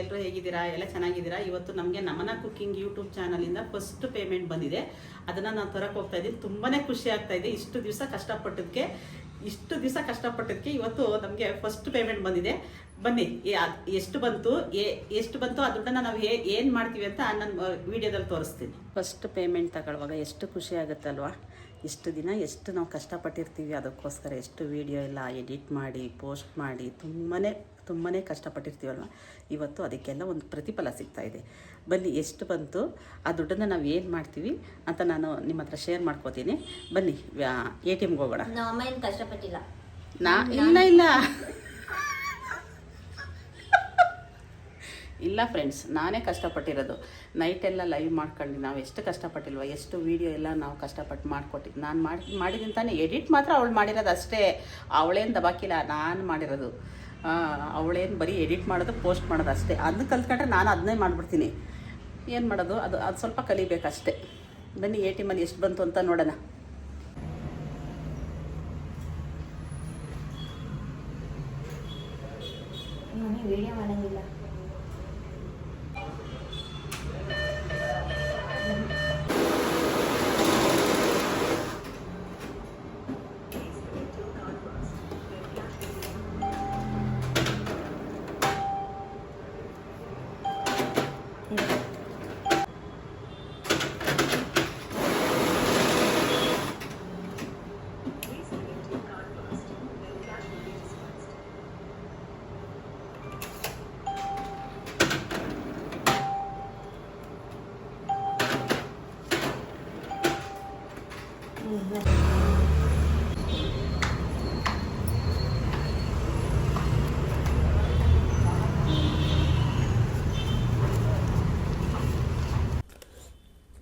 ಎಲ್ಲರೂ ಹೇಗಿದ್ದೀರಾ? ಎಲ್ಲ ಚೆನ್ನಾಗಿದ್ದೀರಾ? ಇವತ್ತು ನಮಗೆ ನಮನ ಕುಕ್ಕಿಂಗ್ ಯೂಟ್ಯೂಬ್ ಚಾನಲಿಂದ ಫಸ್ಟ್ ಪೇಮೆಂಟ್ ಬಂದಿದೆ. ಅದನ್ನು ನಾನು ತರಕ್ಕೆ ಹೋಗ್ತಾ ಇದ್ದೀನಿ. ತುಂಬಾ ಖುಷಿ ಆಗ್ತಾ ಇದೆ. ಇಷ್ಟು ದಿವಸ ಕಷ್ಟಪಟ್ಟದಕ್ಕೆ ಇಷ್ಟು ದಿವಸ ಕಷ್ಟಪಟ್ಟದಕ್ಕೆ ಇವತ್ತು ನಮಗೆ ಫಸ್ಟ್ ಪೇಮೆಂಟ್ ಬಂದಿದೆ. ಬನ್ನಿ ಎಷ್ಟು ಬಂತು ಎಷ್ಟು ಬಂತು ಆ ದುಡ್ಡನ್ನು ನಾವು ಏನು ಮಾಡ್ತೀವಿ ಅಂತ ನನ್ನ ವಿಡಿಯೋದಲ್ಲಿ ತೋರಿಸ್ತೀನಿ. ಫಸ್ಟ್ ಪೇಮೆಂಟ್ ತಗೊಳ್ಳುವಾಗ ಎಷ್ಟು ಖುಷಿ ಆಗುತ್ತಲ್ವಾ? ಇಷ್ಟು ದಿನ ಎಷ್ಟು ನಾವು ಕಷ್ಟಪಟ್ಟಿರ್ತೀವಿ ಅದಕ್ಕೋಸ್ಕರ ಎಷ್ಟು ವಿಡಿಯೋ ಎಲ್ಲ ಎಡಿಟ್ ಮಾಡಿ ಪೋಸ್ಟ್ ಮಾಡಿ ತುಂಬಾ ತುಂಬಾ ಕಷ್ಟಪಟ್ಟಿರ್ತೀವಲ್ವ? ಇವತ್ತು ಅದಕ್ಕೆಲ್ಲ ಒಂದು ಪ್ರತಿಫಲ ಸಿಗ್ತಾ ಇದೆ. ಬನ್ನಿ ಎಷ್ಟು ಬಂತು ಆ ದುಡ್ಡನ್ನು ನಾವು ಏನು ಮಾಡ್ತೀವಿ ಅಂತ ನಾನು ನಿಮ್ಮ ಹತ್ರ ಶೇರ್ ಮಾಡ್ಕೋತೀನಿ. ಬನ್ನಿ ಎ ಟಿ ಎಮ್ಗೆ ಹೋಗೋಣ. ಕಷ್ಟಪಟ್ಟಿಲ್ಲ. ನಾ ಇಲ್ಲ ಇಲ್ಲ. ಇಲ್ಲ ಫ್ರೆಂಡ್ಸ್ ನಾನೇ ಕಷ್ಟಪಟ್ಟಿರೋದು. ನೈಟೆಲ್ಲ ಲೈವ್ ಮಾಡ್ಕೊಂಡು, ನಾವು ಎಷ್ಟು ಕಷ್ಟಪಟ್ಟಿಲ್ವ? ಎಷ್ಟು ವೀಡಿಯೋ ಎಲ್ಲ ನಾವು ಕಷ್ಟಪಟ್ಟು ಮಾಡ್ಕೊಟ್ಟಿದ್ದು ನಾನು ಮಾಡಿ ಮಾಡಿದ್ದೀನಿ ತಾನೇ ಎಡಿಟ್ ಮಾತ್ರ ಅವಳು ಮಾಡಿರೋದು ಅಷ್ಟೇ. ಅವಳೇನು ದಬಾಕಿಲ್ಲ, ನಾನು ಮಾಡಿರೋದು. ಅವಳೇನು ಬರೀ ಎಡಿಟ್ ಮಾಡೋದು ಪೋಸ್ಟ್ ಮಾಡೋದು ಅಷ್ಟೇ. ಅದನ್ನ ಕಲ್ತ್ಕೊಂಡ್ರೆ ನಾನು ಅದನ್ನೇ ಮಾಡಿಬಿಡ್ತೀನಿ. ಏನು ಮಾಡೋದು? ಅದು ಅದು ಸ್ವಲ್ಪ ಕಲಿಬೇಕಷ್ಟೇ ಬನ್ನಿ ಎ ಟಿ ಮಲ್ಲಿ ಎಷ್ಟು ಬಂತು ಅಂತ ನೋಡೋಣ. ವಿಡಿಯೋ ಮಾಡಂಗಿಲ್ಲ.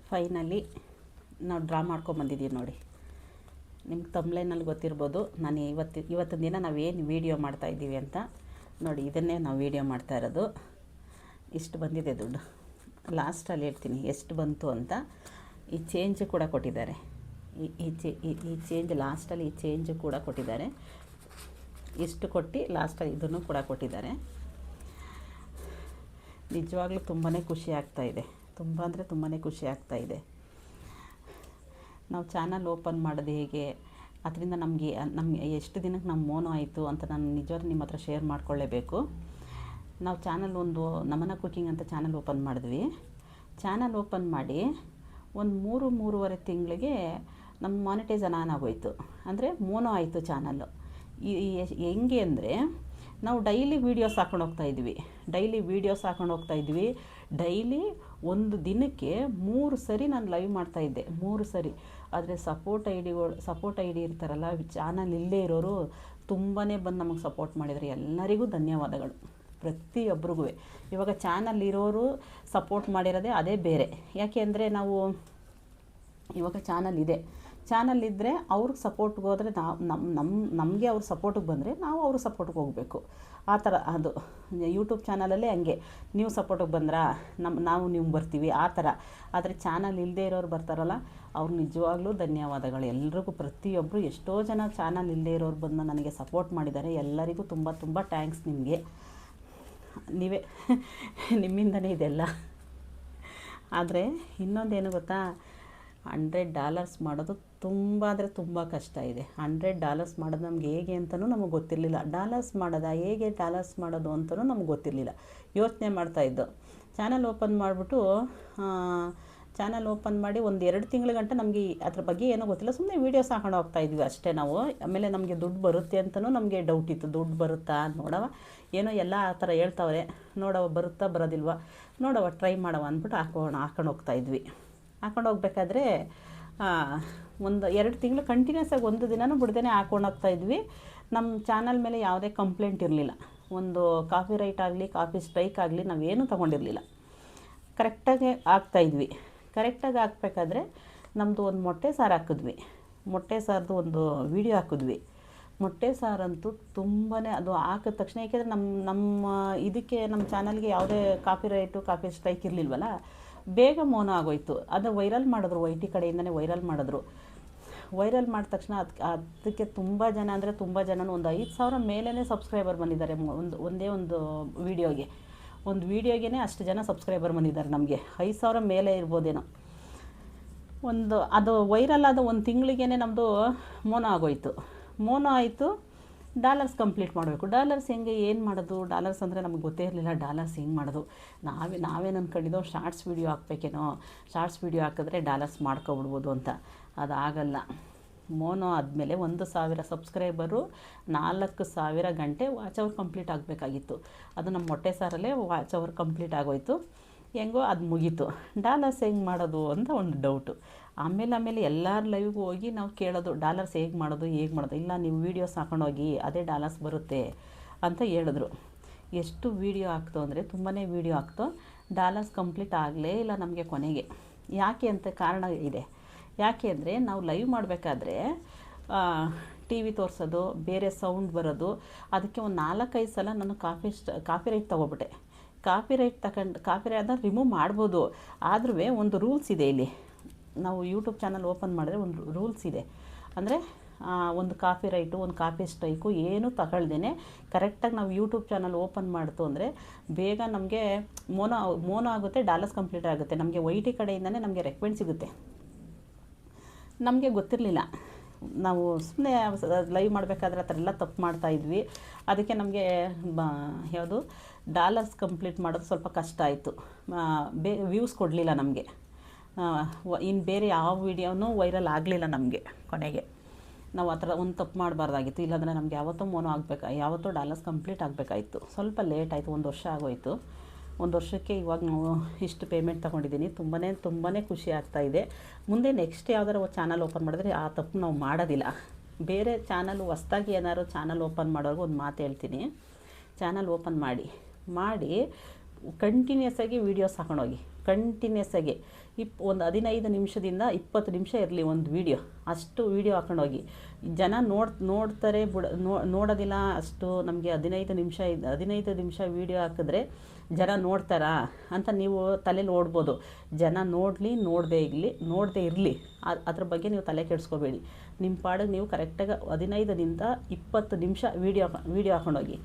ಫೈನಲಿ ನಾವು ಡ್ರಾ ಮಾಡ್ಕೊಂಬಂದಿದ್ದೀವಿ ನೋಡಿ. ನಿಮ್ಗೆ ತಮ್ಲೈನಲ್ಲಿ ಗೊತ್ತಿರ್ಬೋದು, ನಾನು ಇವತ್ತು, ಇವತ್ತಿನ ದಿನ ನಾವೇನು ವೀಡಿಯೋ ಮಾಡ್ತಾಯಿದ್ದೀವಿ ಅಂತ ನೋಡಿ, ಇದನ್ನೇ ನಾವು ವೀಡಿಯೋ ಮಾಡ್ತಾ ಇರೋದು. ಇಷ್ಟು ಬಂದಿದೆ ದುಡ್ಡು. ಲಾಸ್ಟಲ್ಲಿ ಹೇಳ್ತೀನಿ, ಎಷ್ಟು ಬಂತು ಅಂತ ಈ ಚೇಂಜ್ ಕೂಡ ಕೊಟ್ಟಿದ್ದಾರೆ. ಈ ಈ ಚೇಂಜ್ ಲಾಸ್ಟಲ್ಲಿ ಈ ಚೇಂಜ್ ಕೂಡ ಕೊಟ್ಟಿದ್ದಾರೆ. ಇಷ್ಟು ಕೊಟ್ಟು ಲಾಸ್ಟಲ್ಲಿ ಇದನ್ನು ಕೂಡ ಕೊಟ್ಟಿದ್ದಾರೆ. ನಿಜವಾಗ್ಲೂ ತುಂಬಾ ಖುಷಿ ಆಗ್ತಾಯಿದೆ ತುಂಬ ಅಂದರೆ ತುಂಬಾ ಖುಷಿ ಆಗ್ತಾ ಇದೆ. ನಾವು ಚಾನಲ್ ಓಪನ್ ಮಾಡೋದು ಹೇಗೆ, ಅದರಿಂದ ನಮಗೆ ನಮಗೆ ಎಷ್ಟು ದಿನಕ್ಕೆ ನಮ್ಮ ಮೋನೋ ಆಯಿತು ಅಂತ ನಾನು ನಿಜವಾದ ನಿಮ್ಮ ಹತ್ರ ಶೇರ್ ಮಾಡ್ಕೊಳ್ಳೇಬೇಕು. ನಾವು ಚಾನಲ್ ಒಂದು ನಮನ ಕುಕಿಂಗ್ ಅಂತ ಚಾನಲ್ ಓಪನ್ ಮಾಡಿದ್ವಿ. ಚಾನಲ್ ಓಪನ್ ಮಾಡಿ ಒಂದು ಮೂರು, ಮೂರುವರೆ ತಿಂಗಳಿಗೆ ನಮ್ಮ ಮಾನಿಟೈಸನ್ ಆನ್ ಆಗೋಯ್ತು. ಅಂದರೆ ಮೋನೋ ಆಯಿತು ಚಾನಲ್ಲು ಈ ಹೆಂಗೆ ಅಂದರೆ ನಾವು ಡೈಲಿ ವೀಡಿಯೋಸ್ ಹಾಕೊಂಡು ಹೋಗ್ತಾಯಿದ್ವಿ ಡೈಲಿ ವೀಡಿಯೋಸ್ ಹಾಕೊಂಡು ಹೋಗ್ತಾ ಇದ್ವಿ. ಡೈಲಿ ಒಂದು ದಿನಕ್ಕೆ ಮೂರು ಸರಿ ನಾನು ಲೈವ್ ಮಾಡ್ತಾ ಇದ್ದೆ, ಮೂರು ಸರಿ. ಆದರೆ ಸಪೋರ್ಟ್ ಐ ಡಿಗಳು ಸಪೋರ್ಟ್ ಐ ಡಿ ಇರ್ತಾರಲ್ಲ ಚಾನಲ್ ಇಲ್ಲೇ ಇರೋರು ತುಂಬಾ ಬಂದು ನಮಗೆ ಸಪೋರ್ಟ್ ಮಾಡಿದರೆ. ಎಲ್ಲರಿಗೂ ಧನ್ಯವಾದಗಳು ಪ್ರತಿಯೊಬ್ಬರಿಗೂ ಇವಾಗ ಚಾನಲ್ ಇರೋರು ಸಪೋರ್ಟ್ ಮಾಡಿರೋದೇ ಅದೇ ಬೇರೆ. ಯಾಕೆ ಅಂದರೆ ನಾವು ಇವಾಗ ಚಾನಲ್ ಇದೆ. ಚಾನಲ್ ಇದ್ದರೆ ಅವ್ರಿಗೆ ಸಪೋರ್ಟ್ಗೆ ಹೋದರೆ ನಾವು ನಮ್ಮ ನಮ್ಮ ನಮಗೆ ಅವ್ರ ಸಪೋರ್ಟಿಗೆ ಬಂದರೆ ನಾವು ಅವ್ರ ಸಪೋರ್ಟ್ಗೆ ಹೋಗಬೇಕು. ಆ ಥರ ಅದು. ಯೂಟ್ಯೂಬ್ ಚಾನಲಲ್ಲೇ ಹಂಗೆ. ನೀವು ಸಪೋರ್ಟಿಗೆ ಬಂದ್ರಾ? ನಮ್ಮ ನಾವು ನೀವು ಬರ್ತೀವಿ. ಆ ಥರ. ಆದರೆ ಚಾನಲ್ ಇಲ್ಲದೇ ಇರೋರು ಬರ್ತಾರಲ್ಲ, ಅವ್ರು ನಿಜವಾಗ್ಲೂ ಧನ್ಯವಾದಗಳು. ಎಲ್ರಿಗೂ ಪ್ರತಿಯೊಬ್ಬರು ಎಷ್ಟೋ ಜನ ಚಾನಲ್ ಇಲ್ಲದೇ ಇರೋರು ಬಂದು ನನಗೆ ಸಪೋರ್ಟ್ ಮಾಡಿದ್ದಾರೆ. ಎಲ್ಲರಿಗೂ ತುಂಬ ತುಂಬ ಥ್ಯಾಂಕ್ಸ್ ನಿಮಗೆ. ನೀವೇ ನಿಮ್ಮಿಂದನೇ ಇದೆಲ್ಲ. ಆದರೆ ಇನ್ನೊಂದೇನು ಗೊತ್ತಾ? ಹಂಡ್ರೆಡ್ ಡಾಲರ್ಸ್ ಮಾಡೋದು ತುಂಬ, ಅಂದರೆ ತುಂಬ ಕಷ್ಟ ಇದೆ. ಹಂಡ್ರೆಡ್ ಡಾಲರ್ಸ್ ಮಾಡೋದು ನಮ್ಗೆ ಹೇಗೆ ಅಂತಲೂ ನಮಗೆ ಗೊತ್ತಿರಲಿಲ್ಲ. ಡಾಲರ್ಸ್ ಮಾಡೋದಾ ಹೇಗೆ ಡಾಲರ್ಸ್ ಮಾಡೋದು ಅಂತಲೂ ನಮ್ಗೆ ಗೊತ್ತಿರಲಿಲ್ಲ. ಯೋಚನೆ ಮಾಡ್ತಾಯಿದ್ದು ಚಾನಲ್ ಓಪನ್ ಮಾಡಿಬಿಟ್ಟು ಚಾನಲ್ ಓಪನ್ ಮಾಡಿ ಒಂದು ಎರಡು ತಿಂಗಳ ಗಂಟ ನಮಗೆ ಅದ್ರ ಬಗ್ಗೆ ಏನೂ ಗೊತ್ತಿಲ್ಲ. ಸುಮ್ಮನೆ ವೀಡಿಯೋಸ್ ಹಾಕೊಂಡು ಹೋಗ್ತಾ ಇದ್ವಿ ಅಷ್ಟೇ ನಾವು. ಆಮೇಲೆ ನಮಗೆ ದುಡ್ಡು ಬರುತ್ತೆ ಅಂತಲೂ ನಮಗೆ ಡೌಟ್ ಇತ್ತು. ದುಡ್ಡು ಬರುತ್ತಾ ನೋಡವ. ಏನೋ ಎಲ್ಲ ಆ ಥರ ಹೇಳ್ತಾವ್ರೆ. ನೋಡವ ಬರುತ್ತಾ ಬರೋದಿಲ್ವ? ನೋಡವ ಟ್ರೈ ಮಾಡವ ಅಂದ್ಬಿಟ್ಟು ಹಾಕೋಣ ಹಾಕೊಂಡು ಹೋಗ್ತಾ ಇದ್ವಿ. ಹಾಕೊಂಡು ಹೋಗ್ಬೇಕಾದ್ರೆ ಒಂದು ಎರಡು ತಿಂಗಳು ಕಂಟಿನ್ಯೂಸ್ ಆಗಿ ಒಂದು ದಿನವೂ ಬಿಡ್ದೇ ಹೋಗ್ತಾ ಇದ್ವಿ. ನಮ್ಮ ಚಾನಲ್ ಮೇಲೆ ಯಾವುದೇ ಕಂಪ್ಲೇಂಟ್ ಇರಲಿಲ್ಲ. ಒಂದು ಕಾಫಿ ರೈಟ್ ಆಗಲಿ ಕಾಪಿ ಸ್ಟ್ರೈಕ್ ಆಗಲಿ ನಾವೇನು ತೊಗೊಂಡಿರಲಿಲ್ಲ. ಕರೆಕ್ಟಾಗಿ ಹಾಕ್ತಾಯಿದ್ವಿ ಕರೆಕ್ಟಾಗಿ ಹಾಕ್ಬೇಕಾದ್ರೆ ನಮ್ಮದು ಒಂದು ಮೊಟ್ಟೆ ಸಾರು ಹಾಕಿದ್ವಿ. ಮೊಟ್ಟೆ ಸಾರದು ಒಂದು ವಿಡಿಯೋ ಹಾಕಿದ್ವಿ. ಮೊಟ್ಟೆ ಸಾರಂತೂ ತುಂಬಾ ಅದು ಹಾಕಿದ ತಕ್ಷಣ, ಏಕೆಂದರೆ ನಮ್ಮ ನಮ್ಮ ಇದಕ್ಕೆ ನಮ್ಮ ಚಾನಲ್ಗೆ ಯಾವುದೇ ಕಾಫಿ ರೈಟು ಕಾಫಿ ಸ್ಟ್ರೈಕ್ ಇರಲಿಲ್ವಲ್ಲ ಬೇಗ ಮೌನ ಆಗೋಯ್ತು. ಅದು ವೈರಲ್ ಮಾಡಿದ್ರು ವೈ ಟಿ ಕಡೆಯಿಂದನೇ ವೈರಲ್ ಮಾಡಿದ್ರು. ವೈರಲ್ ಮಾಡಿದ ತಕ್ಷಣ ಅದಕ್ಕೆ ಅದಕ್ಕೆ ತುಂಬ ಜನ ಅಂದರೆ ತುಂಬ ಜನ ಒಂದು ಐದು ಸಾವಿರ ಮೇಲೇ ಸಬ್ಸ್ಕ್ರೈಬರ್ ಬಂದಿದ್ದಾರೆ ಒಂದು, ಒಂದೇ ಒಂದು ವೀಡಿಯೋಗೆ. ಒಂದು ವೀಡಿಯೋಗೆ ಅಷ್ಟು ಜನ ಸಬ್ಸ್ಕ್ರೈಬರ್ ಬಂದಿದ್ದಾರೆ ನಮಗೆ. ಐದು ಸಾವಿರ ಮೇಲೆ ಇರ್ಬೋದೇನೋ. ಒಂದು, ಅದು ವೈರಲ್ ಆದ ಒಂದು ತಿಂಗಳಿಗೇ ನಮ್ಮದು ಮೋನ ಆಗೋಯ್ತು. ಮೋನ ಆಯಿತು. ಡಾಲರ್ಸ್ ಕಂಪ್ಲೀಟ್ ಮಾಡಬೇಕು. ಡಾಲರ್ಸ್ ಹೆಂಗೆ, ಏನು ಮಾಡೋದು? ಡಾಲರ್ಸ್ ಅಂದರೆ ನಮಗೆ ಗೊತ್ತೇ ಇರಲಿಲ್ಲ ಡಾಲರ್ಸ್ ಹೆಂಗೆ ಮಾಡೋದು. ನಾವೇ ನಾವೇನು ಅಂದ್ಕೊಂಡಿದ್ದೋ ಶಾರ್ಟ್ಸ್ ವೀಡಿಯೋ ಹಾಕ್ಬೇಕೇನೋ. ಶಾರ್ಟ್ಸ್ ವೀಡಿಯೋ ಹಾಕಿದ್ರೆ ಡಾಲರ್ಸ್ ಮಾಡ್ಕೊಬಿಡ್ಬೋದು ಅಂತ. ಅದು ಆಗಲ್ಲ ಮೋನೋ ಆದಮೇಲೆ ಒಂದು ಸಾವಿರ ಸಬ್ಸ್ಕ್ರೈಬರು, ನಾಲ್ಕು ಸಾವಿರ ಗಂಟೆ ವಾಚ್ ಅವರ್ ಕಂಪ್ಲೀಟ್ ಆಗಬೇಕಾಗಿತ್ತು. ಅದು ನಮ್ಮ ಮೊಟ್ಟೆ ಸಾರಲ್ಲೇ ವಾಚ್ ಅವರ್ ಕಂಪ್ಲೀಟ್ ಆಗೋಯಿತು. ಹೆಂಗೋ ಅದು ಮುಗೀತು. ಡಾಲರ್ಸ್ ಹೆಂಗೆ ಮಾಡೋದು ಅಂತ ಒಂದು ಡೌಟು. ಆಮೇಲೆ ಆಮೇಲೆ ಎಲ್ಲರ ಲೈವ್ಗೂ ಹೋಗಿ ನಾವು ಕೇಳೋದು ಡಾಲರ್ಸ್ ಹೇಗೆ ಮಾಡೋದು ಹೇಗೆ ಮಾಡೋದು? ಇಲ್ಲ ನೀವು ವೀಡಿಯೋಸ್ ಹಾಕೊಂಡೋಗಿ ಅದೇ ಡಾಲರ್ಸ್ ಬರುತ್ತೆ ಅಂತ ಹೇಳಿದ್ರು. ಎಷ್ಟು ವೀಡಿಯೋ ಹಾಕ್ತೋ ಅಂದರೆ ತುಂಬಾ ವೀಡಿಯೋ ಹಾಕ್ತೋ ಡಾಲರ್ಸ್ ಕಂಪ್ಲೀಟ್ ಆಗಲೇ ಇಲ್ಲ ನಮಗೆ ಕೊನೆಗೆ. ಯಾಕೆ ಅಂತ ಕಾರಣ ಇದೆ. ಯಾಕೆ ಅಂದರೆ ನಾವು ಲೈವ್ ಮಾಡಬೇಕಾದ್ರೆ ಟಿ ವಿ ತೋರಿಸೋದು, ಬೇರೆ ಸೌಂಡ್ ಬರೋದು, ಅದಕ್ಕೆ ಒಂದು ನಾಲ್ಕೈದು ಸಲ ನಾನು ಕಾಫಿ ಕಾಫಿ ರೈಟ್ ತೊಗೊಬಿಟ್ಟೆ. ಕಾಫಿ ರೈಟ್ ತಗೊಂಡು ಕಾಫಿ ರೈಟ್ ಅದನ್ನು ರಿಮೂವ್ ಮಾಡ್ಬೋದು. ಆದ್ರೂ ಒಂದು ರೂಲ್ಸ್ ಇದೆ ಇಲ್ಲಿ. ನಾವು ಯೂಟ್ಯೂಬ್ ಚಾನಲ್ ಓಪನ್ ಮಾಡಿದ್ರೆ ಒಂದು ರೂಲ್ಸ್ ಇದೆ. ಅಂದರೆ ಒಂದು ಕಾಪಿ ರೈಟು, ಒಂದು ಕಾಪಿ ಸ್ಟ್ರೈಕು ಏನೂ ತಗೊಳ್ದೇನೆ ಕರೆಕ್ಟಾಗಿ ನಾವು ಯೂಟ್ಯೂಬ್ ಚಾನಲ್ ಓಪನ್ ಮಾಡ್ತು ಅಂದರೆ ಬೇಗ ನಮಗೆ ಮೋನೋ ಮೋನೋ ಆಗುತ್ತೆ, ಡಾಲರ್ಸ್ ಕಂಪ್ಲೀಟ್ ಆಗುತ್ತೆ. ನಮಗೆ ವೈ ಟಿ ಕಡೆಯಿಂದನೇ ನಮಗೆ ರೆಕಮೆಂಡ್ ಸಿಗುತ್ತೆ. ನಮಗೆ ಗೊತ್ತಿರಲಿಲ್ಲ. ನಾವು ಸುಮ್ಮನೆ ಲೈವ್ ಮಾಡಬೇಕಾದ್ರೆ ಆ ಥರ ಎಲ್ಲ ತಪ್ಪು ಮಾಡ್ತಾ ಇದ್ವಿ. ಅದಕ್ಕೆ ನಮಗೆ ಬ, ಯಾವುದು? ಡಾಲರ್ಸ್ ಕಂಪ್ಲೀಟ್ ಮಾಡೋದು ಸ್ವಲ್ಪ ಕಷ್ಟ ಆಯಿತು. ಬೇ ವ್ಯೂಸ್ ಕೊಡಲಿಲ್ಲ ನಮಗೆ. ಇನ್ನು ಬೇರೆ ಯಾವ ವೀಡಿಯೋನೂ ವೈರಲ್ ಆಗಲಿಲ್ಲ ನಮಗೆ ಕೊನೆಗೆ. ನಾವು ಆ ಥರ ಒಂದು ತಪ್ಪು ಮಾಡಬಾರ್ದಾಗಿತ್ತು. ಇಲ್ಲಾಂದರೆ ನಮ್ಗೆ ಯಾವತ್ತೂ ಮೋನೋ ಆಗಬೇಕು, ಯಾವತ್ತೂ ಡಾಲರ್ಸ್ ಕಂಪ್ಲೀಟ್ ಆಗಬೇಕಾಯಿತು. ಸ್ವಲ್ಪ ಲೇಟ್ ಆಯಿತು, ಒಂದು ವರ್ಷ ಆಗೋಯಿತು. ಒಂದು ವರ್ಷಕ್ಕೆ ಇವಾಗ ನಾವು ಇಷ್ಟು ಪೇಮೆಂಟ್ ತೊಗೊಂಡಿದ್ದೀನಿ ತುಂಬಾ ತುಂಬಾ ಖುಷಿ ಆಗ್ತಾ ಇದೆ. ಮುಂದೆ ನೆಕ್ಸ್ಟ್ ಯಾವ್ದಾರು ಚಾನಲ್ ಓಪನ್ ಮಾಡಿದ್ರೆ ಆ ತಪ್ಪು ನಾವು ಮಾಡೋದಿಲ್ಲ. ಬೇರೆ ಚಾನಲ್ ಹೊಸ್ದಾಗಿ ಏನಾದ್ರು ಚಾನಲ್ ಓಪನ್ ಮಾಡೋರ್ಗೆ ಒಂದು ಮಾತು ಹೇಳ್ತೀನಿ. ಚಾನಲ್ ಓಪನ್ ಮಾಡಿ. ಮಾಡಿ ಕಂಟಿನ್ಯೂಸ್ ಆಗಿ ವೀಡಿಯೋಸ್ ಹಾಕೊಂಡೋಗಿ ಕಂಟಿನ್ಯೂಸ್ ಆಗಿ. ಇಪ್ ಒಂದು ಹದಿನೈದು ನಿಮಿಷದಿಂದ ಇಪ್ಪತ್ತು ನಿಮಿಷ ಇರಲಿ ಒಂದು ವೀಡಿಯೋ ಅಷ್ಟು ವೀಡಿಯೋ ಹಾಕೊಂಡೋಗಿ ಜನ ನೋಡ್, ನೋಡ್ತಾರೆ, ಬಿಡ ನೋಡೋದಿಲ್ಲ, ಅಷ್ಟು ನಮಗೆ ಹದಿನೈದು ನಿಮಿಷ ಇದು, ಹದಿನೈದು ನಿಮಿಷ ವೀಡಿಯೋ ಹಾಕಿದ್ರೆ ಜನ ನೋಡ್ತಾರಾ ಅಂತ ನೀವು ತಲೆ ನೋಡ್ಬೋದು ಜನ ನೋಡಲಿ, ನೋಡದೇ ಇರಲಿ ನೋಡದೇ ಇರಲಿ. ಅದ್ರ ಬಗ್ಗೆ ನೀವು ತಲೆ ಕೆಡಿಸ್ಕೋಬೇಡಿ. ನಿಮ್ಮ ಪಾಡಿಗೆ ನೀವು ಕರೆಕ್ಟಾಗಿ ಹದಿನೈದರಿಂದ ಇಪ್ಪತ್ತು ನಿಮಿಷ ವೀಡಿಯೋ ವೀಡಿಯೋ ಹಾಕೊಂಡೋಗಿ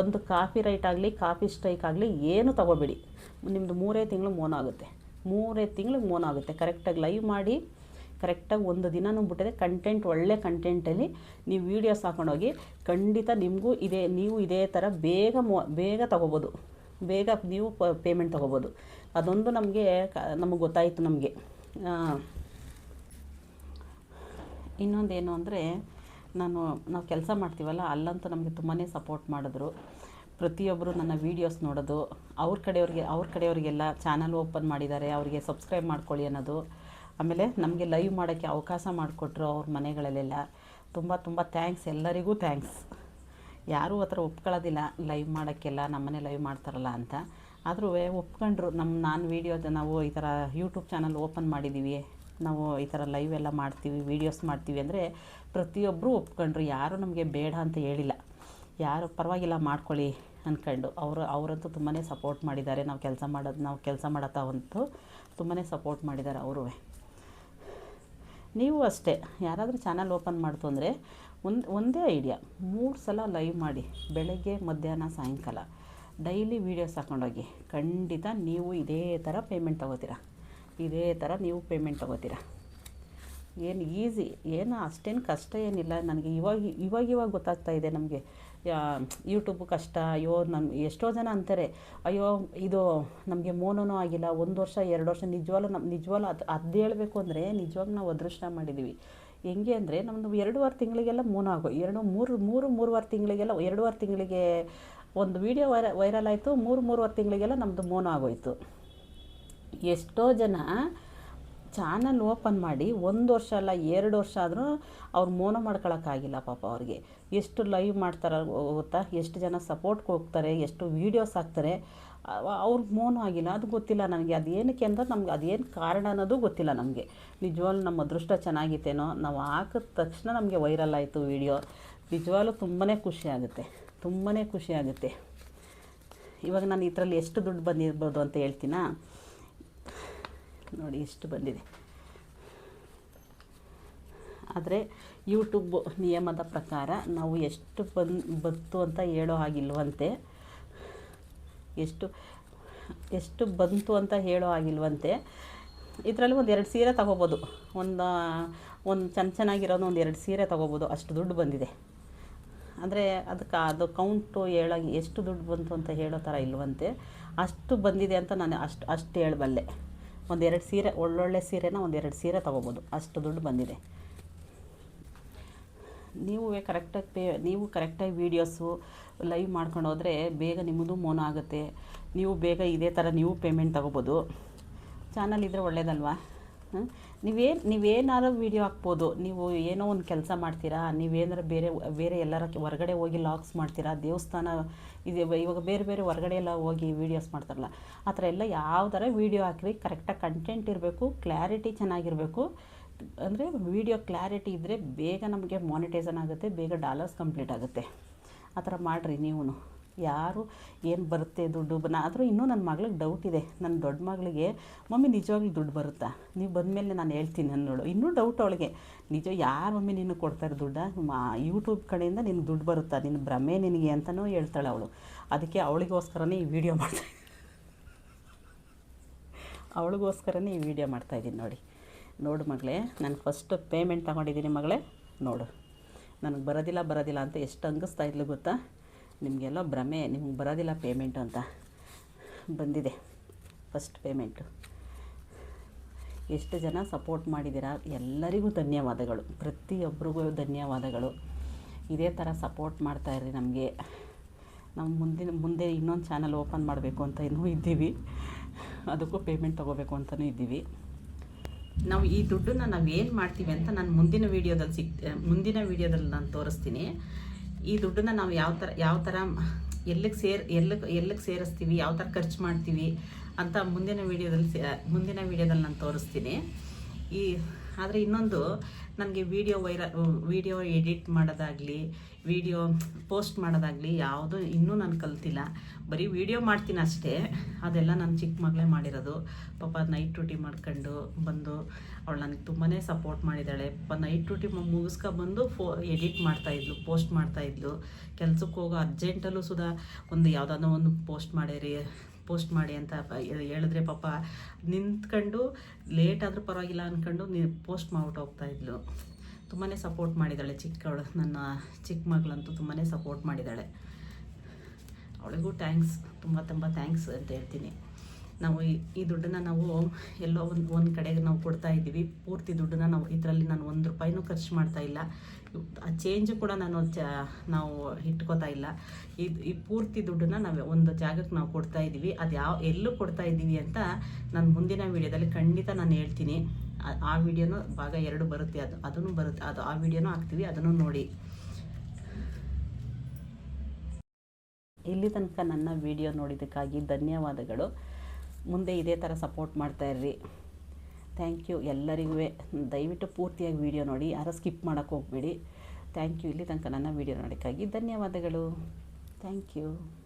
ಒಂದು ಕಾಫಿ ರೈಟ್ ಆಗಲಿ ಕಾಪಿ ಸ್ಟ್ರೈಕ್ ಆಗಲಿ, ಏನು ತಗೋಬೇಡಿ. ನಿಮ್ಮದು ಮೂರೇ ತಿಂಗಳು ಮೋನ ಆಗುತ್ತೆ. ಮೂರೇ ತಿಂಗಳಿಗೆ ಮೋನ ಆಗುತ್ತೆ. ಕರೆಕ್ಟಾಗಿ ಲೈವ್ ಮಾಡಿ ಕರೆಕ್ಟಾಗಿ ಒಂದು ದಿನನೂ ಬಿಟ್ಟಿದೆ ಕಂಟೆಂಟ್ ಒಳ್ಳೆ ಕಂಟೆಂಟಲ್ಲಿ ನೀವು ವೀಡಿಯೋಸ್ ಹಾಕೊಂಡೋಗಿ ಖಂಡಿತ ನಿಮಗೂ ಇದೇ, ನೀವು ಇದೇ ಥರ ಬೇಗ ಬೇಗ ತೊಗೋಬೋದು. ಬೇಗ ನೀವು ಪೇಮೆಂಟ್ ತೊಗೋಬೋದು. ಅದೊಂದು ನಮಗೆ ನಮಗೆ ಗೊತ್ತಾಯಿತು ನಮಗೆ. ಇನ್ನೊಂದೇನು ಅಂದರೆ, ನಾನು, ನಾವು ಕೆಲಸ ಮಾಡ್ತೀವಲ್ಲ, ಅಲ್ಲಂತೂ ನಮಗೆ ತುಂಬಾ ಸಪೋರ್ಟ್ ಮಾಡಿದ್ರು. ಪ್ರತಿಯೊಬ್ಬರು ನನ್ನ ವೀಡಿಯೋಸ್ ನೋಡೋದು, ಅವ್ರ ಕಡೆಯವ್ರಿಗೆ ಅವ್ರ ಕಡೆಯವರಿಗೆಲ್ಲ ಚಾನಲ್ ಓಪನ್ ಮಾಡಿದ್ದಾರೆ, ಅವರಿಗೆ ಸಬ್ಸ್ಕ್ರೈಬ್ ಮಾಡ್ಕೊಳ್ಳಿ ಅನ್ನೋದು. ಆಮೇಲೆ ನಮಗೆ ಲೈವ್ ಮಾಡೋಕ್ಕೆ ಅವಕಾಶ ಮಾಡಿಕೊಟ್ರು ಅವ್ರ ಮನೆಗಳಲ್ಲೆಲ್ಲ. ತುಂಬ ತುಂಬ ಥ್ಯಾಂಕ್ಸ್ ಎಲ್ಲರಿಗೂ ಥ್ಯಾಂಕ್ಸ್ ಯಾರೂ ಹತ್ರ ಒಪ್ಕೊಳ್ಳೋದಿಲ್ಲ ಲೈವ್ ಮಾಡೋಕ್ಕೆಲ್ಲ ನಮ್ಮನೆ ಲೈವ್ ಮಾಡ್ತಾರಲ್ಲ ಅಂತ. ಆದರೂ ಒಪ್ಕೊಂಡ್ರು ನಮ್ಮ ನಾನು ವೀಡಿಯೋ ನಾವು ಈ ಥರ ಯೂಟ್ಯೂಬ್ ಚಾನಲ್ ಓಪನ್ ಮಾಡಿದ್ದೀವಿ ನಾವು ಈ ಥರ ಲೈವ್ ಎಲ್ಲ ಮಾಡ್ತೀವಿ ವೀಡಿಯೋಸ್ ಮಾಡ್ತೀವಿ ಅಂದರೆ ಪ್ರತಿಯೊಬ್ಬರೂ ಒಪ್ಕೊಂಡ್ರು, ಯಾರೂ ನಮಗೆ ಬೇಡ ಅಂತ ಹೇಳಿಲ್ಲ. ಯಾರು ಪರವಾಗಿಲ್ಲ, ಮಾಡ್ಕೊಳ್ಳಿ. ಅಂದ್ಕೊಂಡು ಅವರು, ಅವರಂತೂ ತುಂಬಾ ಸಪೋರ್ಟ್ ಮಾಡಿದ್ದಾರೆ. ನಾವು ಕೆಲಸ ಮಾಡೋದು, ನಾವು ಕೆಲಸ ಮಾಡತ್ತವಂತೂ ತುಂಬಾ ಸಪೋರ್ಟ್ ಮಾಡಿದ್ದಾರೆ ಅವರು ನೀವು ಅಷ್ಟೇ. ಯಾರಾದರೂ ಚಾನಲ್ ಓಪನ್ ಮಾಡ್ತು ಅಂದರೆ ಒಂದು, ಒಂದೇ ಐಡಿಯಾ ಮೂರು ಸಲ ಲೈವ್ ಮಾಡಿ. ಬೆಳಗ್ಗೆ, ಮಧ್ಯಾಹ್ನ, ಸಾಯಂಕಾಲ. ಡೈಲಿ ವೀಡಿಯೋಸ್ ಹಾಕ್ಕೊಂಡೋಗಿ ಖಂಡಿತ ನೀವು ಇದೇ ಥರ ಪೇಮೆಂಟ್ ತೊಗೋತೀರ. ಇದೇ ಥರ ನೀವು ಪೇಮೆಂಟ್ ತೊಗೋತೀರ. ಏನು ಈಸಿ ಏನು ಅಷ್ಟೇನು ಕಷ್ಟ ಏನಿಲ್ಲ. ನನಗೆ ಇವಾಗ ಇವಾಗ ಇವಾಗ ಗೊತ್ತಾಗ್ತಾ ಇದೆ ನಮಗೆ. ಯೂಟ್ಯೂಬ್ ಕಷ್ಟ, ಅಯ್ಯೋ ನಮ್ಮ ಎಷ್ಟೋ ಜನ ಅಂತಾರೆ, ಅಯ್ಯೋ, ಇದು ನಮಗೆ ಮೋನೋನೂ ಆಗಿಲ್ಲ, ಒಂದು ವರ್ಷ, ಎರಡು ವರ್ಷ, ನಿಜವಾಗ್ಲೂ ನಮ್ಮ ನಿಜವಾಗ್ಲೂ ಅದು ಅದು ಹೇಳಬೇಕು ಅಂದರೆ ನಿಜವಾಗ್ಲೂ ನಾವು ಅದೃಷ್ಟ ಮಾಡಿದ್ದೀವಿ ಹೆಂಗೆ ಅಂದರೆ ನಮ್ಮದು ಎರಡೂವರೆ ತಿಂಗಳಿಗೆಲ್ಲ ಮೋನೋ ಆಗೋ, ಎರಡು, ಮೂರು ಮೂರು, ಮೂರುವರೆ ತಿಂಗಳಿಗೆಲ್ಲ, ಎರಡೂವರೆ ತಿಂಗಳಿಗೆ ಒಂದು ವೀಡಿಯೋ ವೈರ, ವೈರಲ್ ಆಯಿತು, ಮೂರು, ಮೂರುವರೆ ತಿಂಗಳಿಗೆಲ್ಲ ನಮ್ಮದು ಮೋನೋ ಆಗೋಯ್ತು. ಎಷ್ಟೋ ಜನ ಚಾನಲ್ ಓಪನ್ ಮಾಡಿ ಒಂದು ವರ್ಷ ಅಲ್ಲ, ಎರಡು ವರ್ಷ ಆದರೂ ಅವ್ರು ಮೌನ ಮಾಡ್ಕೊಳಕ್ಕಾಗಿಲ್ಲ ಪಾಪ ಅವ್ರಿಗೆ. ಎಷ್ಟು ಲೈವ್ ಮಾಡ್ತಾರೆ ಗೊತ್ತಾ? ಎಷ್ಟು ಜನ ಸಪೋರ್ಟ್ ಹೋಗ್ತಾರೆ, ಎಷ್ಟು ವೀಡಿಯೋಸ್ ಹಾಕ್ತಾರೆ ಅವ್ರಿಗೆ ಮೌನ ಆಗಿಲ್ಲ. ಅದು ಗೊತ್ತಿಲ್ಲ ನನಗೆ. ಅದು ಏನಕ್ಕೆ ಅಂತ ನಮ್ಗೆ ಅದೇನು ಕಾರಣ ಅನ್ನೋದು ಗೊತ್ತಿಲ್ಲ ನಮಗೆ. ನಿಜವಾಗ್ಲೂ ನಮ್ಮ ಅದೃಷ್ಟ ಚೆನ್ನಾಗಿತ್ತೇನೋ, ನಾವು ಹಾಕಿದ ತಕ್ಷಣ ನಮಗೆ ವೈರಲ್ ಆಯಿತು ವೀಡಿಯೋ ನಿಜವಾಗ್ಲೂ ತುಂಬಾ ಖುಷಿ ಆಗುತ್ತೆ. ತುಂಬಾ ಖುಷಿ ಆಗುತ್ತೆ. ಇವಾಗ ನಾನು ಇದರಲ್ಲಿ ಎಷ್ಟು ದುಡ್ಡು ಬಂದಿರ್ಬೋದು ಅಂತ ಹೇಳ್ತೀನಾ? ನೋಡಿ ಎಷ್ಟು ಬಂದಿದೆ. ಆದರೆ ಯೂಟ್ಯೂಬ್ ನಿಯಮದ ಪ್ರಕಾರ ನಾವು ಎಷ್ಟು ಬಂದು ಬಂತು ಅಂತ ಹೇಳೋ ಹಾಗಿಲ್ವಂತೆ. ಎಷ್ಟು ಎಷ್ಟು ಬಂತು ಅಂತ ಹೇಳೋ ಹಾಗಿಲ್ವಂತೆ. ಇದರಲ್ಲಿ ಒಂದು ಎರಡು ಸೀರೆ ತಗೋಬೋದು. ಒಂದು ಒಂದು ಚೆನ್ನ ಚೆನ್ನಾಗಿರೋದು ಒಂದು ಎರಡು ಸೀರೆ ತಗೋಬೋದು. ಅಷ್ಟು ದುಡ್ಡು ಬಂದಿದೆ. ಅಂದರೆ ಅದಕ್ಕೆ, ಅದು ಕೌಂಟು ಹೇಳೋ ಎಷ್ಟು ದುಡ್ಡು ಬಂತು ಅಂತ ಹೇಳೋ ಥರ ಇಲ್ವಂತೆ. ಅಷ್ಟು ಬಂದಿದೆ ಅಂತ ನಾನು ಅಷ್ಟು ಅಷ್ಟು ಹೇಳಬಲ್ಲೆ. ಒಂದೆರಡು ಸೀರೆ, ಒಳ್ಳೊಳ್ಳೆ ಸೀರೆನ ಒಂದೆರಡು ಸೀರೆ ತೊಗೋಬೋದು. ಅಷ್ಟು ದುಡ್ಡು ಬಂದಿದೆ. ನೀವು ಕರೆಕ್ಟಾಗಿ ಪೇ, ನೀವು ಕರೆಕ್ಟಾಗಿ ವೀಡಿಯೋಸು ಲೈವ್ ಮಾಡ್ಕೊಂಡು ಹೋದರೆ ಬೇಗ ನಿಮ್ಮದು ಮೋನ ಆಗುತ್ತೆ. ನೀವು ಬೇಗ ಇದೇ ಥರ ನೀವು ಪೇಮೆಂಟ್ ತೊಗೋಬೋದು. ಚಾನಲ್ ಇದ್ದರೆ ಒಳ್ಳೇದಲ್ವಾ? ನೀವೇನು, ನೀವೇನಾರು ವೀಡಿಯೋ ಹಾಕ್ಬೋದು. ನೀವು ಏನೋ ಒಂದು ಕೆಲಸ ಮಾಡ್ತೀರಾ? ನೀವೇನಾರು ಬೇರೆ ಬೇರೆ ಎಲ್ಲರ ಹೊರಗಡೆ ಹೋಗಿ ಲಾಗ್ಸ್ ಮಾಡ್ತೀರಾ? ದೇವಸ್ಥಾನ, ಇದೆ ಇವಾಗ ಬೇರೆ ಬೇರೆ ಹೊರಗಡೆ ಎಲ್ಲ ಹೋಗಿ ವೀಡಿಯೋಸ್ ಮಾಡ್ತಾರಲ್ಲ, ಆ ಥರ ಎಲ್ಲ ಯಾವ ಥರ ವೀಡಿಯೋ ಹಾಕಿರಿ ಕರೆಕ್ಟಾಗಿ ಕಂಟೆಂಟ್ ಇರಬೇಕು ಕ್ಲಾರಿಟಿ ಚೆನ್ನಾಗಿರಬೇಕು. ಅಂದರೆ ವೀಡಿಯೋ ಕ್ಲಾರಿಟಿ ಇದ್ದರೆ ಬೇಗ ನಮಗೆ ಮಾನಿಟೈಸನ್ ಆಗುತ್ತೆ, ಬೇಗ ಡಾಲರ್ಸ್ ಕಂಪ್ಲೀಟ್ ಆಗುತ್ತೆ. ಆ ಥರ ಮಾಡಿರಿ ನೀವು ಯಾರು ಏನು ಬರುತ್ತೆ ದುಡ್ಡು ಆದರೂ ಇನ್ನೂ ನನ್ನ ಮಗಳಿಗೆ ಡೌಟ್ ಇದೆ. ನನ್ನ ದೊಡ್ಡ ಮಗಳಿಗೆ, ಮಮ್ಮಿ, ನಿಜವಾಗ್ಲೂ ದುಡ್ಡು ಬರುತ್ತಾ? ನೀವು ಬಂದಮೇಲೆ ನಾನು ಹೇಳ್ತೀನಿ ನನ್ನೋಳು ಇನ್ನೂ ಡೌಟ್ ಅವಳಿಗೆ. ನಿಜ, ಯಾರು ಮಮ್ಮಿ ನಿನಗೆ ಕೊಡ್ತಾರೆ ದುಡ್ಡ? ಯೂಟ್ಯೂಬ್ ಕಡೆಯಿಂದ ನಿನಗೆ ದುಡ್ಡು ಬರುತ್ತಾ? ನಿನ್ನ ಭ್ರಮೆ ನಿನಗೆ ಅಂತಲೂ ಹೇಳ್ತಾಳೆ ಅವಳು. ಅದಕ್ಕೆ ಅವಳಿಗೋಸ್ಕರನೇ ಈ ವಿಡಿಯೋ ಮಾಡ್ತಾ ಅವಳಿಗೋಸ್ಕರನೇ ಈ ವಿಡಿಯೋ ಮಾಡ್ತಾಯಿದ್ದೀನಿ ನೋಡಿ. ನೋಡು ಮಗಳೇ, ನಾನು ಫಸ್ಟ್ ಪೇಮೆಂಟ್ ತಗೊಂಡಿದ್ದೀನಿ ಮಗಳೇ. ನೋಡು. ನನಗೆ ಬರೋದಿಲ್ಲ ಬರೋದಿಲ್ಲ ಅಂತ ಎಷ್ಟು ಅಂಗಿಸ್ತಾ ಇದ್ಲು ಗೊತ್ತಾ? ನಿಮಗೆಲ್ಲ ಭ್ರಮೆ, ನಿಮ್ಗೆ ಬರೋದಿಲ್ಲ ಪೇಮೆಂಟ್ ಅಂತ. ಬಂದಿದೆ ಫಸ್ಟ್ ಪೇಮೆಂಟು ಎಷ್ಟು ಜನ ಸಪೋರ್ಟ್ ಮಾಡಿದ್ದೀರಾ? ಎಲ್ಲರಿಗೂ ಧನ್ಯವಾದಗಳು. ಪ್ರತಿಯೊಬ್ಬರಿಗೂ ಧನ್ಯವಾದಗಳು. ಇದೇ ಥರ ಸಪೋರ್ಟ್ ಮಾಡ್ತಾಯಿರ್ರಿ ನಮಗೆ. ನಾವು ಮುಂದಿನ, ಮುಂದೆ ಇನ್ನೊಂದು ಚಾನಲ್ ಓಪನ್ ಮಾಡಬೇಕು ಅಂತ ಇನ್ನೂ ಇದ್ದೀವಿ. ಅದಕ್ಕೂ ಪೇಮೆಂಟ್ ತೊಗೋಬೇಕು ಅಂತಲೂ ಇದ್ದೀವಿ. ನಾವು ಈ ದುಡ್ಡನ್ನ ನಾವು ಏನು ಮಾಡ್ತೀವಿ ಅಂತ ನಾನು ಮುಂದಿನ ವೀಡಿಯೋದಲ್ಲಿ ಸಿಗ್ತೀನಿ ಮುಂದಿನ ವೀಡಿಯೋದಲ್ಲಿ ನಾನು ತೋರಿಸ್ತೀನಿ. ಈ ದುಡ್ಡನ್ನ ನಾವು ಯಾವ ಥರ ಯಾವ ಥರ ಎಲ್ಲಿಗೆ ಸೇರ್, ಎಲ್ಲಿಗೆ ಎಲ್ಲಿಗೆ ಸೇರಿಸ್ತೀವಿ, ಯಾವ ಥರ ಖರ್ಚು ಮಾಡ್ತೀವಿ ಅಂತ ಮುಂದಿನ ವೀಡಿಯೋದಲ್ಲಿ ಮುಂದಿನ ವಿಡಿಯೋದಲ್ಲಿ ನಾನು ತೋರಿಸ್ತೀನಿ. ಈ, ಆದರೆ ಇನ್ನೊಂದು ನನಗೆ ವಿಡಿಯೋ ವೈರ ವಿಡಿಯೋ ಎಡಿಟ್ ಮಾಡೋದಾಗಲಿ ವಿಡಿಯೋ ಪೋಸ್ಟ್ ಮಾಡೋದಾಗಲಿ ಯಾವುದೂ ಇನ್ನೂ ನಾನು ಕಲ್ತಿಲ್ಲ. ಬರೀ ವಿಡಿಯೋ ಮಾಡ್ತೀನಿ ಅಷ್ಟೇ. ಅದೆಲ್ಲ ನನ್ನ ಚಿಕ್ಕ ಮಗಳೇ ಮಾಡಿರೋದು. ಪಾಪ ನೈಟ್ ಡ್ಯೂಟಿ ಮಾಡ್ಕೊಂಡು ಬಂದು ಅವಳು ನನಗೆ ತುಂಬಾ ಸಪೋರ್ಟ್ ಮಾಡಿದ್ದಾಳೆ ಪಾಪ ನೈಟ್ ಡ್ಯೂಟಿ ಮುಗಿಸ್ಕೊ ಬಂದು ಫೋ ಎಡಿಟ್ ಮಾಡ್ತಾಯಿದ್ಲು ಪೋಸ್ಟ್ ಮಾಡ್ತಾಯಿದ್ಲು ಕೆಲಸಕ್ಕೆ ಹೋಗೋ ಅರ್ಜೆಂಟಲ್ಲೂ ಸುದಾ ಒಂದು ಯಾವುದಾದ್ರೂ ಒಂದು ಪೋಸ್ಟ್ ಮಾಡಿರಿ ಪೋಸ್ಟ್ ಮಾಡಿ ಅಂತ ಹೇಳಿದ್ರೆ ಪಾಪ ನಿಂತ್ಕೊಂಡು ಲೇಟ್ ಆದರೂ ಪರವಾಗಿಲ್ಲ ಅಂದ್ಕೊಂಡು ನೀ ಪೋಸ್ಟ್ ಮಾಡ್ಬಿಟ್ಟು ಹೋಗ್ತಾ ಇದ್ಲು. ತುಂಬಾ ಸಪೋರ್ಟ್ ಮಾಡಿದ್ದಾಳೆ ಚಿಕ್ಕವಳು. ನನ್ನ ಚಿಕ್ಕ ಮಗಳಂತೂ ತುಂಬಾ ಸಪೋರ್ಟ್ ಮಾಡಿದ್ದಾಳೆ ಅವಳಿಗೂ ಥ್ಯಾಂಕ್ಸ್ ತುಂಬ ತುಂಬ ಥ್ಯಾಂಕ್ಸ್ ಅಂತ ಹೇಳ್ತೀನಿ. ನಾವು ಈ ದುಡ್ಡನ್ನು ನಾವು ಎಲ್ಲೋ ಒಂದು ಒಂದು ಕಡೆಗೆ ನಾವು ಕೊಡ್ತಾ ಇದ್ದೀವಿ. ಪೂರ್ತಿ ದುಡ್ಡನ್ನ ನಾವು ಇದರಲ್ಲಿ ನಾನು ಒಂದು ರೂಪಾಯಿನೂ ಖರ್ಚು ಮಾಡ್ತಾ ಇಲ್ಲ. ಆ ಚೇಂಜು ಕೂಡ ನಾನು ನಾವು ಇಟ್ಕೋತಾ ಇಲ್ಲ. ಇದು ಈ ಪೂರ್ತಿ ದುಡ್ಡನ್ನ ನಾವು ಒಂದು ಜಾಗಕ್ಕೆ ನಾವು ಕೊಡ್ತಾ ಇದ್ದೀವಿ ಅದು ಯಾವ, ಎಲ್ಲೂ ಕೊಡ್ತಾ ಇದ್ದೀವಿ ಅಂತ ನಾನು ಮುಂದಿನ ವೀಡಿಯೋದಲ್ಲಿ ಖಂಡಿತ ನಾನು ಹೇಳ್ತೀನಿ. ಆ- ವಿಡಿಯೋನು ಭಾಗ ಎರಡು ಬರುತ್ತೆ. ಅದು, ಅದನ್ನು ಬರುತ್ತೆ. ಅದು, ಆ ವಿಡಿಯೋನೂ ಹಾಕ್ತೀವಿ. ಅದನ್ನು ನೋಡಿ. ಇಲ್ಲಿ ತನಕ ನನ್ನ ವಿಡಿಯೋ ನೋಡಿದ್ದಕ್ಕಾಗಿ ಧನ್ಯವಾದಗಳು. ಮುಂದೆ ಇದೇ ಥರ ಸಪೋರ್ಟ್ ಮಾಡ್ತಾಯಿರ್ರಿ ಥ್ಯಾಂಕ್ ಯು ಎಲ್ಲರಿಗೂ. ದಯವಿಟ್ಟು ಪೂರ್ತಿಯಾಗಿ ವಿಡಿಯೋ ನೋಡಿ, ಯಾರೋ ಸ್ಕಿಪ್ ಮಾಡೋಕ್ಕೆ ಹೋಗಬೇಡಿ. Thank you. ಇಲ್ಲಿ ತನಕ ನನ್ನ ವಿಡಿಯೋ ನೋಡೋಕ್ಕಾಗಿ ಧನ್ಯವಾದಗಳು. Thank you.